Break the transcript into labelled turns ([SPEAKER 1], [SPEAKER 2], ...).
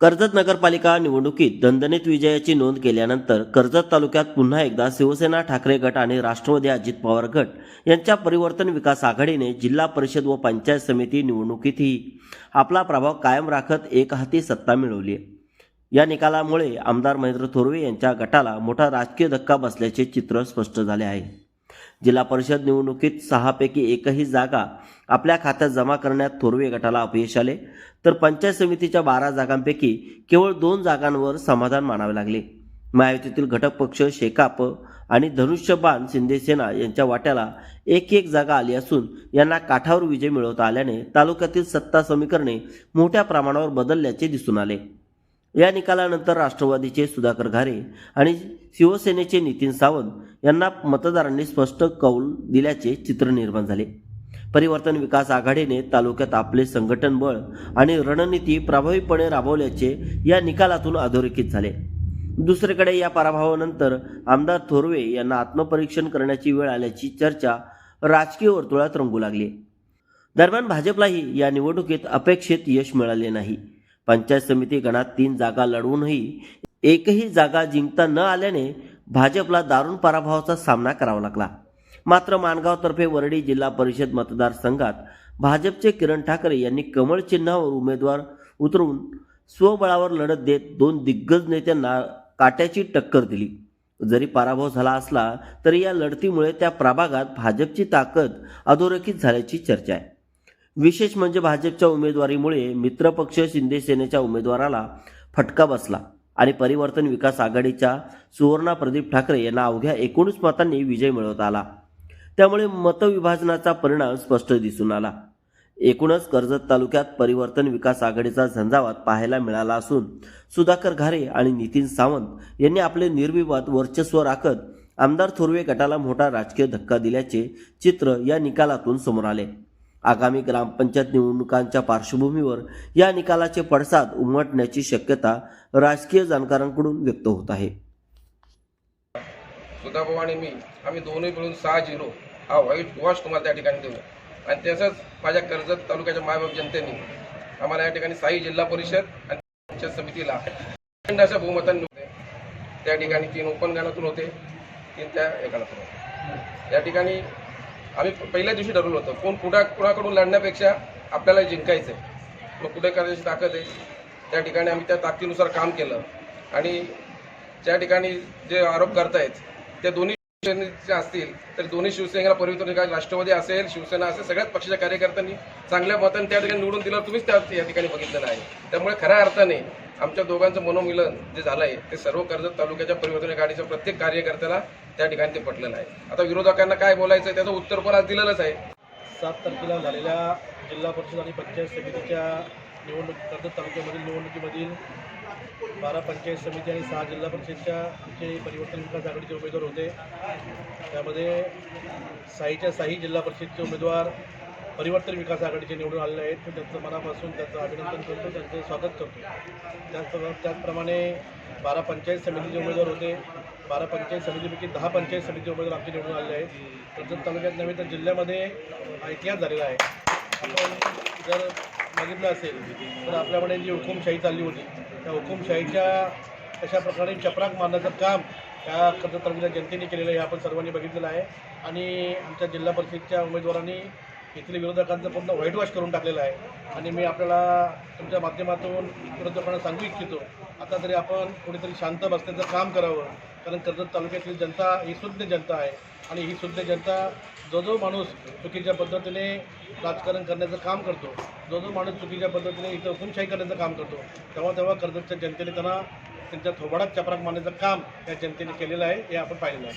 [SPEAKER 1] कर्जत नगरपालिका निवडणुकीत दणदणीत विजयाची नोंद केल्यानंतर कर्जत तालुक्यात पुन्हा एकदा शिवसेना ठाकरे गट आणि राष्ट्रवादी अजित पवार गट यांच्या परिवर्तन विकास आघाडीने जिल्हा परिषद व पंचायत समिती निवडणुकीतही आपला प्रभाव कायम राखत एकहाती सत्ता मिळवली आहे. या निकालामुळे आमदार महेंद्र थोरवे यांच्या गटाला मोठा राजकीय धक्का बसल्याचे चित्र स्पष्ट झाले आहे. जिल्हा परिषद निवडणुकीत सहापैकी एकही जागा आपल्या खात्यात जमा करण्यात थोरवे गटाला अपयश आले. तर पंचायत समितीच्या बारा जागांपैकी केवळ दोन जागांवर समाधान मानावे लागले. महायुतीतील घटक पक्ष शेकाप आणि धनुष्यबाण शिंदेसेना यांच्या वाट्याला एक एक जागा आली असून यांना काठावर विजय मिळवता आल्याने तालुक्यातील सत्ता समीकरणे मोठ्या प्रमाणावर बदलल्याचे दिसून आले. या निकालानंतर राष्ट्रवादीचे सुधाकर घारे आणि शिवसेनेचे नितीन सावंत यांना मतदारांनी स्पष्ट कौल दिल्याचे चित्र निर्माण झाले. परिवर्तन विकास आघाडीने तालुक्यात आपले संघटन बळ आणि रणनीती प्रभावीपणे राबवल्याचे या निकालातून अधोरेखित झाले. दुसरीकडे या पराभवानंतर आमदार थोरवे यांना आत्मपरीक्षण करण्याची वेळ आल्याची चर्चा राजकीय वर्तुळात रंगू लागली. दरम्यान भाजपलाही या निवडणुकीत अपेक्षित यश मिळाले नाही. पंचायत समिती गणात तीन जागा लढवूनही एकही जागा जिंकता न आल्याने भाजपला दारुण पराभवाचा सामना करावा लागला. मात्र माणगावतर्फे वरडी जिल्हा परिषद मतदारसंघात भाजपचे किरण ठाकरे यांनी कमळ चिन्हावर उमेदवार उतरवून स्वबळावर लढत देत दोन दिग्गज नेत्यांना काट्याची टक्कर दिली. जरी पराभव झाला असला तरी या लढतीमुळे त्या प्रभागात भाजपची ताकद अधोरेखित झाल्याची चर्चा आहे. विशेष म्हणजे भाजपच्या उमेदवारीमुळे मित्रपक्ष शिंदेसेनेच्या उमेदवाराला फटका बसला आणि परिवर्तन विकास आघाडीच्या सुवर्णा प्रदीप ठाकरे यांना अवघ्या एकोणीस मतांनी विजय मिळवता आला. त्यामुळे मतविभाजनाचा परिणाम स्पष्ट दिसून आला. एकूणच कर्जत तालुक्यात परिवर्तन विकास आघाडीचा झंझावात पाहायला मिळाला असून सुधाकर घारे आणि नितीन सावंत यांनी आपले निर्विवाद वर्चस्व राखत आमदार थोरवे गटाला मोठा राजकीय धक्का दिल्याचे चित्र या निकालातून समोर आले. आगामी ग्रामपंचायत निवडणुकांच्या पार्श्वभूमीवर या निकालाचे पडसाद उमटण्याची शक्यता राजकीय जाणकारांकडून व्यक्त होत आहे.
[SPEAKER 2] सुधाभाऊ आणि मी आम्ही दोन्ही मिळून सहा झिरो हा व्हाईट वॉश तुम्हाला त्या ठिकाणी देऊ. आणि तसंच माझ्या कर्जत तालुक्याच्या मायबाप जनतेने आम्हाला या ठिकाणी साई जिल्हा परिषद आणि पंचायत समितीला अशा बहुमतांनी होते त्या ठिकाणी तीन ओपन गाण्यातून होते तीन त्या एकानातून होते. या ठिकाणी आम्ही पहिल्या दिवशी ठरवलं होतं कोण कुठा कुणाकडून लढण्यापेक्षा आपल्याला जिंकायचं आहे मग कुठे करायची ताकद आहे? त्या ठिकाणी आम्ही त्या ताकदीनुसार काम केलं. आणि ज्या ठिकाणी जे आरोप करतायत ते दोन्ही शिवसेनेचे असतील तर दोन्ही शिवसेनेला परिवर्तन राष्ट्रवादी असेल शिवसेना असेल सगळ्याच पक्षाच्या कार्यकर्त्यांनी चांगल्या मतांनी त्या ठिकाणी निवडून दिलं तुम्हीच त्या या ठिकाणी बघितलेलं आहे. त्यामुळे खऱ्या अर्थाने आमच्या दोघांचं मनोमिलन जे झालं आहे ते सर्व कर्जत तालुक्याच्या परिवर्तन गाडीचं प्रत्येक कार्यकर्त्याला त्या ठिकाणी ते पटलेलं आहे. आता विरोधकांना काय बोलायचं आहे त्याचं उत्तर पण आज दिलेलंच आहे?
[SPEAKER 3] सात तारखेला झालेल्या जिल्हा परिषद आणि पंचायत समितीच्या निवडणूक कर्जत तालुक्यामधील निवडणुकीमधील बारा पंचायत समिती आणि सहा जिल्हा परिषदच्या जे परिवर्तन विकास आघाडीचे उमेदवार होते त्यामध्ये साईच्या साई जिल्हा परिषदचे उमेदवार परिवर्तन विकास आघाडीचे निवडून आलेले आहेत. तर त्यांचं मनापासून त्यांचं अभिनंदन करतो. त्यांचं स्वागत करतो. त्याचप्रमाणे त्याचप्रमाणे बारा पंचायत समितीचे उमेदवार होते. बारा पंचायत समितीपैकी दहा पंचायत समितीचे उमेदवार आमचे निवडून आलेले आहेत. कर्जत तालुक्यात नव्हे तर जिल्ह्यामध्ये इतिहास झालेला आहे. आपण जर बघितलं असेल तर आपल्याकडे जी हुकुमशाही चालली होती त्या हुकुमशाहीच्या अशा प्रकारे चपराक मारण्याचं काम या कर्जत तालुक्याच्या जनतेने केलेलं आहे हे आपण सर्वांनी बघितलेलं आहे. आणि आमच्या जिल्हा परिषदच्या उमेदवारांनी इथले विरोधकांचं पूर्ण व्हाईट वॉश करून टाकलेलं आहे. आणि मी आपल्याला तुमच्या माध्यमातून विरोधकांना सांगू इच्छितो आता तरी आपण कुठेतरी शांत बसण्याचं काम करावं. कारण कर्जत तालुक्यातील जनता ही शुद्ध जनता आहे. आणि ही शुद्ध जनता जो जो माणूस चुकीच्या पद्धतीने राजकारण करण्याचं काम करतो जो जो माणूस चुकीच्या पद्धतीने इथं हुकुमशाही करण्याचं काम करतो तेव्हा तेव्हा कर्जतच्या जनतेने त्यांना त्यांच्या थोबाडात चपराक मारण्याचं काम या जनतेने केलेलं आहे हे आपण पाहिलेलं आहे.